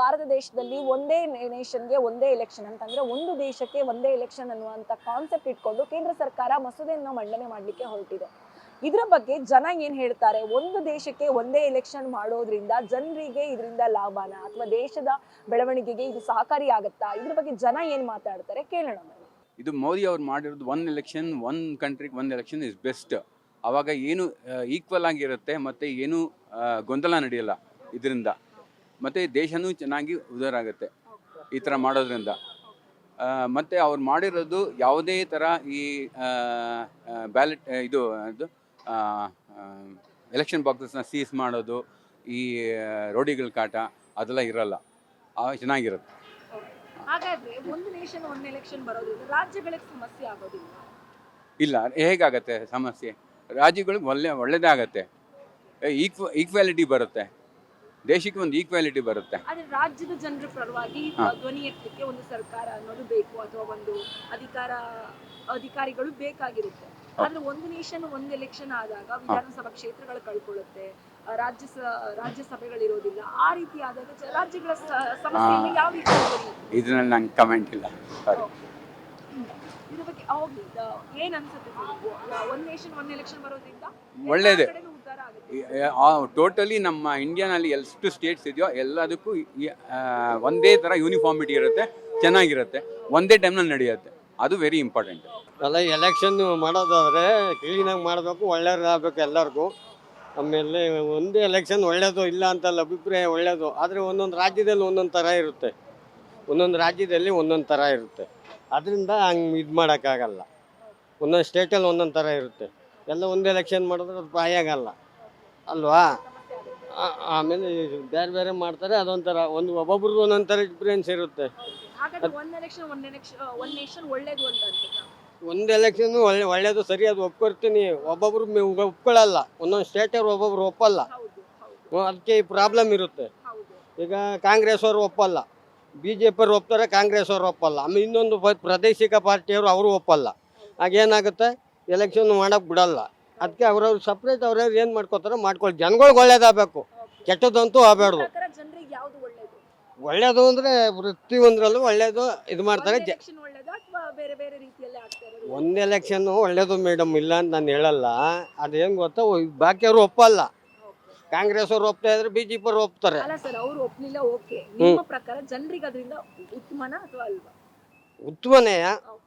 ಭಾರತ ದೇಶದಲ್ಲಿ ಒಂದೇ ನೇಷನ್ಗೆ ಒಂದೇ ಎಲೆಕ್ಷನ್ ಅಂತಂದ್ರೆ ಒಂದು ದೇಶಕ್ಕೆ ಒಂದೇ ಎಲೆಕ್ಷನ್ ಅನ್ನುವಂತ ಕಾನ್ಸೆಪ್ಟ್ ಇಟ್ಕೊಂಡು ಕೇಂದ್ರ ಸರ್ಕಾರ ಮಸೂದೆಯನ್ನು ಮಂಡನೆ ಮಾಡಲಿಕ್ಕೆ ಹೊರಟಿದೆ. ಇದರ ಬಗ್ಗೆ ಜನ ಏನ್ ಹೇಳ್ತಾರೆ? ಒಂದು ದೇಶಕ್ಕೆ ಒಂದೇ ಎಲೆಕ್ಷನ್ ಮಾಡೋದ್ರಿಂದ ಜನರಿಗೆ ಇದರಿಂದ ಲಾಭನ? ಅಥವಾ ದೇಶದ ಬೆಳವಣಿಗೆಗೆ ಇದು ಸಹಕಾರಿ ಆಗತ್ತಾ? ಇದ್ರ ಬಗ್ಗೆ ಜನ ಏನ್ ಮಾತಾಡ್ತಾರೆ? ಕೇಳೋಣ ಇದು ಮೋದಿ ಅವ್ರು ಮಾಡಿರೋದು ಒನ್ ಎಲೆಕ್ಷನ್ ಒನ್ ಕಂಟ್ರಿಗೆ ಒಂದು ಎಲೆಕ್ಷನ್ ಇಸ್ ಬೆಸ್ಟ್ ಅವಾಗ ಏನು ಈಕ್ವಲ್ ಆಗಿರುತ್ತೆ ಮತ್ತು ಏನು ಗೊಂದಲ ನಡೆಯಲ್ಲ ಇದರಿಂದ. ಮತ್ತು ದೇಶನೂ ಚೆನ್ನಾಗಿ ಉದಾರ ಆಗುತ್ತೆ ಈ ಥರ ಮಾಡೋದ್ರಿಂದ. ಮತ್ತು ಅವ್ರು ಮಾಡಿರೋದು ಯಾವುದೇ ಥರ ಈ ಬ್ಯಾಲೆಟ್ ಇದು ಅದು ಎಲೆಕ್ಷನ್ ಬಾಕ್ಸಸ್ನ ಸೀಸ್ ಮಾಡೋದು ಈ ರೋಡಿಗಳ ಕಾಟ ಅದೆಲ್ಲ ಇರಲ್ಲ. ಆ, ಚೆನ್ನಾಗಿರುತ್ತೆ. ಹಾಗಾದ್ರೆ ಒಂದು ನೇಷನ್ ಒಂದ್ ಎಲೆಕ್ಷನ್ ಬರೋದ್ರಿಂದ ರಾಜ್ಯಗಳಿಗೆ ಸಮಸ್ಯೆ ಆಗೋದಿಲ್ಲ. ಇಲ್ಲ ಹೇಗಾಗತ್ತೆ ಸಮಸ್ಯೆ? ರಾಜ್ಯಗಳು ಒಳ್ಳೆ ಒಳ್ಳೆಯದೇ ಆಗತ್ತೆ. ಈಕ್ವ ಈಕ್ವಾಲಿಟಿ ಬರುತ್ತೆ. ದೇಶಕ್ಕೆ ಒಂದು ಈಕ್ವಾಲಿಟಿ ಬರುತ್ತೆ. ಆದ್ರೆ ರಾಜ್ಯದ ಜನರ ಪರವಾಗಿ. ಧ್ವನಿ ಎತ್ತಲಿಕ್ಕೆ ಒಂದು ಸರ್ಕಾರ ಅನ್ನೋದು ಬೇಕು ಅಥವಾ ಒಂದು ಅಧಿಕಾರ ಅಧಿಕಾರಿಗಳು ಬೇಕಾಗಿರುತ್ತೆ. ಆದ್ರೆ ಒಂದು ನೇಷನ್ ಒಂದು ಎಲೆಕ್ಷನ್ ಆದಾಗ ವಿಧಾನಸಭಾ ಕ್ಷೇತ್ರಗಳು ಕಳ್ಕೊಳ್ಳುತ್ತೆ ರಾಜ್ಯ ರಾಜ್ಯಸಭೆಗಳು ರಾಜ್ಯಸಭೆಗಳಿರೋದಿಲ್ಲ ಆ ರೀತಿ ಆದಾಗ ರಾಜ್ಯಗಳ ಸಮಸ್ಯೆಯಲ್ಲಿ ಯಾವ ರೀತಿ? ಇದರಲ್ಲಿ ನಂಗೆ ಕಮೆಂಟ್ ಇಲ್ಲ. ಸಾರಿ ಇದ್ರ ಬಗ್ಗೆ ಹೋಗ್ಲಿ ಏನ್ ಅನ್ಸುತ್ತೆ ಒಂದ್ ನೇಷನ್ ಒಂದು ಎಲೆಕ್ಷನ್ ಬರೋದ್ರಿಂದ ಒಳ್ಳೇದೇ. ಟೋಟಲಿ ನಮ್ಮ ಇಂಡಿಯಾನಲ್ಲಿ ಎಷ್ಟು ಸ್ಟೇಟ್ಸ್ ಇದೆಯೋ ಎಲ್ಲದಕ್ಕೂ ಒಂದೇ ಥರ ಯೂನಿಫಾರ್ಮಿಟಿ ಇರುತ್ತೆ ಚೆನ್ನಾಗಿರುತ್ತೆ ಒಂದೇ ಟೈಮ್ನಲ್ಲಿ ನಡೆಯುತ್ತೆ. ಅದು ವೆರಿ ಇಂಪಾರ್ಟೆಂಟ್ ಅಲ್ಲ ಎಲೆಕ್ಷನ್ ಮಾಡೋದಾದರೆ ಕ್ಲೀನಾಗಿ ಮಾಡಬೇಕು ಒಳ್ಳೆಯದಾಗಬೇಕು ಎಲ್ಲರಿಗೂ. ಆಮೇಲೆ ಒಂದೇ ಎಲೆಕ್ಷನ್ ಒಳ್ಳೇದು ಇಲ್ಲ ಅಂತಲ್ಲ ಅಭಿಪ್ರಾಯ ಒಳ್ಳೆಯದು ಆದರೆ ಒಂದೊಂದು ರಾಜ್ಯದಲ್ಲಿ ಒಂದೊಂದು ಥರ ಇರುತ್ತೆ. ಒಂದೊಂದು ರಾಜ್ಯದಲ್ಲಿ ಒಂದೊಂದು ಥರ ಇರುತ್ತೆ. ಅದರಿಂದ ಹಂಗೆ ಇದು ಮಾಡೋಕ್ಕಾಗಲ್ಲ ಒಂದೊಂದು ಸ್ಟೇಟಲ್ಲಿ ಒಂದೊಂದು ಥರ ಇರುತ್ತೆ. ಎಲ್ಲ ಒಂದು ಎಲೆಕ್ಷನ್ ಮಾಡಿದ್ರೆ ಅದು ಬಾಯಾಗಲ್ಲ ಅಲ್ವಾ? ಆಮೇಲೆ ಬೇರೆ ಬೇರೆ ಮಾಡ್ತಾರೆ ಅದೊಂಥರ ಒಂದು ಒಬ್ಬೊಬ್ರದ್ದು ಒಂದೊಂಥರ ಥರ ಎಕ್ಸ್ಪೀರಿಯನ್ಸ್ ಇರುತ್ತೆ ಒಂದ್ ಎಲೆಕ್ಷನ್ ಒಳ್ಳೆ ಒಳ್ಳೇದು ಸರಿ ಅದು ಒಪ್ಕೊಡ್ತೀನಿ. ಒಬ್ಬೊಬ್ರು ಒಪ್ಕೊಳ್ಳಲ್ಲ ಒಂದೊಂದು ಸ್ಟೇಟವ್ರು ಒಬ್ಬೊಬ್ರು ಒಪ್ಪಲ್ಲ. ಅದಕ್ಕೆ ಈ ಪ್ರಾಬ್ಲಮ್ ಇರುತ್ತೆ. ಈಗ ಕಾಂಗ್ರೆಸ್ ಅವರು ಒಪ್ಪಲ್ಲ. ಬಿ ಜೆ ಪಿಯವ್ರು ಒಪ್ತಾರೆ ಕಾಂಗ್ರೆಸ್ ಅವ್ರು ಒಪ್ಪಲ್ಲ. ಆಮೇಲೆ ಇನ್ನೊಂದು ಪ್ರಾದೇಶಿಕ ಪಾರ್ಟಿಯವರು ಅವರು ಒಪ್ಪಲ್ಲ. ಆಗೇನಾಗುತ್ತೆ ಎಲೆಕ್ಷನ್ ಮಾಡಕ್ಕೆ ಬಿಡಲ್ಲ. ಅದಕ್ಕೆ ಅವ್ರವ್ರು ಸಪ್ರೇಟ್ ಅವ್ರವ್ರು ಏನು ಮಾಡ್ಕೋತಾರ ಮಾಡ್ಕೊಳ್ಳಿ ಜನಗಳಿಗೆ ಒಳ್ಳೇದಾಗಬೇಕು. ಕೆಟ್ಟದಂತೂ ಆಗಬಾರ್ದು. ಒಳ್ಳೇದು? ಒಳ್ಳೇದು ವೃತ್ತಿ ಒಂದರಲ್ಲೂ ಒಳ್ಳೇದು ಇದು ಮಾಡ್ತಾರೆ. ಜ ಒಂದು ಎಲೆಕ್ಷನ್ ಒಳ್ಳೇದು ಮೇಡಮ್ ಇಲ್ಲ ಅಂತ ನಾನು ಹೇಳಲ್ಲ. ಹೆಂಗೆ ಗೊತ್ತಾ? ಬಾಕಿಯವರು ಒಪ್ಪಲ್ಲ. ಕಾಂಗ್ರೆಸ್ ಅವ್ರು ಒಪ್ತಾ ಇದ್ರೆ ಬಿಜೆಪಿ ಅವ್ರು ಒಪ್ತಾರೆ. ಅಲ್ಲ ಸರ್ ಅವ್ರು ಒಪ್ಲಿಲ್ಲ ಓಕೆ. ನಿಮ್ಮ ಪ್ರಕಾರ ಜನರಿಗೆ ಅದರಿಂದ ಉತ್ತಮನ ಅಥವಾ ಅಲ್ವಾ? ಉತ್ತಮನೇ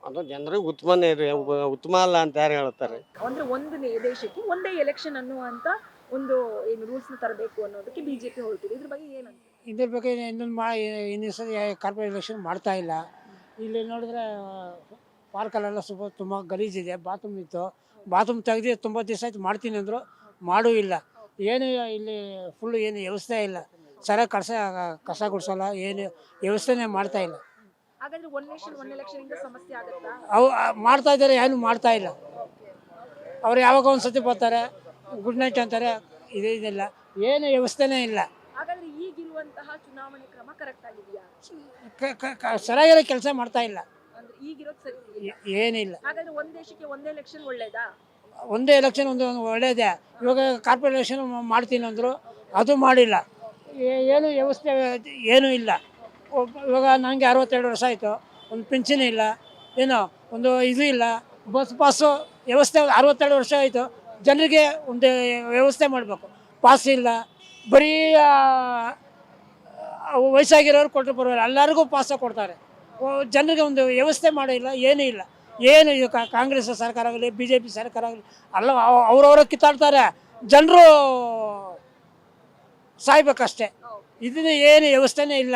ಅದು ಜನರಿಗೆ ಉತ್ಪನ್ನ ರೀ ಉತ್ತಮ ಅಲ್ಲ ಅಂತ ಯಾರು ಹೇಳ್ತಾರೆ. ಅಂದ್ರೆ ಒಂದು ನೇ- ದೇಶಕ್ಕೆ ಒಂದೇ ಎಲೆಕ್ಷನ್ ಅನ್ನುವಂತ ಒಂದು ಏನು ರೂಲ್ಸ್ ತರಬೇಕು ಅನ್ನೋದಕ್ಕೆ ಬಿಜೆಪಿ ಹೊರಟಿದೆ. ಇದ್ರ ಬಗ್ಗೆ ಏನಂತ ಇದ್ರ ಬಗ್ಗೆ ಇನ್ನೊಂದು ಮಾ ಇನ್ನೊಂದು ಸರಿ ಕಾರ್ಪೊರೇಟ್ ಎಲೆಕ್ಷನ್ ಮಾಡ್ತಾ ಇಲ್ಲ. ಇಲ್ಲಿ ನೋಡಿದ್ರೆ ಪಾರ್ಕಲ್ಲೆಲ್ಲ ಸ್ವಲ್ಪ ತುಂಬ ಗಲೀಜಿದೆ ಬಾತ್ರೂಮ್ ಇತ್ತು. ಬಾತ್ರೂಮ್ ತೆಗ್ದು ತುಂಬ ದಿವಸ ಆಯ್ತು ಮಾಡ್ತೀನಿ ಅಂದರು ಮಾಡೂ ಇಲ್ಲ. ಏನು ಇಲ್ಲಿ ಫುಲ್ ಏನು ವ್ಯವಸ್ಥೆ ಇಲ್ಲ. ಸರ ಕಸ ಕಸ ಗುಡಿಸಲ್ಲ ಏನು ವ್ಯವಸ್ಥೆನೇ ಮಾಡ್ತಾ ಇಲ್ಲ. ಹಾಗಾದ್ರೆ ಒನ್ ನೇಷನ್ ಒನ್ ಎಲೆಕ್ಷನ್ ಇಂದ ಸಮಸ್ಯೆ ಆಗತ್ತಾ? ಅವು ಆ, ಮಾಡ್ತಾ ಇದ್ದಾರೆ ಏನು ಮಾಡ್ತಾ ಇಲ್ಲ. ಅವ್ರು ಯಾವಾಗ ಒಂದು ಸತಿ ಬರ್ತಾರೆ ಗುಡ್ ನೈಟ್ ಅಂತಾರೆ ಇದೇ ಇದೆಲ್ಲ. ಏನು ವ್ಯವಸ್ಥೆನೇ ಇಲ್ಲ. ಹಾಗಾದ್ರೆ ಈಗಿರುವಂತಹ ಚುನಾವಣೆ ಕ್ರಮ ಕರೆಕ್ಟ್ ಆಗಿದೆಯಾ? ಕ- ಕ- ಕ- ಸರಿಯಾಗಿರೋ ಕೆಲಸ ಮಾಡ್ತಾ ಇಲ್ಲ. ಅಂದ್ರೆ ಈಗಿರೋದು ಸರಿ ಏ- ಏನಿಲ್ಲ. ಹಾಗಾದ್ರೆ ಒಂದ್ ದೇಶಕ್ಕೆ ಒಂದೇ ಎಲೆಕ್ಷನ್ ಒಳ್ಳೇದಾ? ಒಂದೇ ಎಲೆಕ್ಷನ್ ಒಂದು ಒಂದು ಒಳ್ಳೇದೇ. ಇವಾಗ ಕಾರ್ಪೊರೇಟ್ ಎಲೆಕ್ಷನ್ ಮಾಡ್ತೀನಿ ಅಂದರು ಅದು ಮಾಡಿಲ್ಲ. ಏ- ಏನು ವ್ಯವಸ್ಥೆ ಏನೂ ಇಲ್ಲ. ಇವಾಗ ನನಗೆ ಅರವತ್ತೆರಡು ವರ್ಷ ಆಯಿತು. ಒಂದು ಪಿಂಚಣಿ ಇಲ್ಲ. ಏನೋ ಒಂದು ಇದು ಇಲ್ಲ. ಬಸ್ ಪಾಸು ವ್ಯವಸ್ಥೆ ಅರವತ್ತೆರಡು ವರ್ಷ ಆಯಿತು. ಜನರಿಗೆ ಒಂದು ವ್ಯವಸ್ಥೆ ಮಾಡಬೇಕು. ಪಾಸ್ ಇಲ್ಲ. ಬರೀ ವಯಸ್ಸಾಗಿರೋರು ಕೊಟ್ಟರು ಪರವಾಗಿಲ್ಲ. ಎಲ್ಲರಿಗೂ ಪಾಸ ಕೊಡ್ತಾರೆ. ಜನರಿಗೆ ಒಂದು ವ್ಯವಸ್ಥೆ ಮಾಡಿಲ್ಲ ಏನೂ ಇಲ್ಲ. ಏನು ಇದು ಕಾಂಗ್ರೆಸ್ ಸರ್ಕಾರ ಆಗಲಿ ಬಿ ಜೆ ಪಿ ಸರ್ಕಾರ ಆಗಲಿ ಅಲ್ಲ ಅವ್- ಅವ್ರವ್ರ ಕಿತ್ತಾಡ್ತಾರೆ. ಜನರು ಸಾಯ್ಬೇಕಷ್ಟೇ. ಇದನ್ನ ಏನು ವ್ಯವಸ್ಥೆನೇ ಇಲ್ಲ.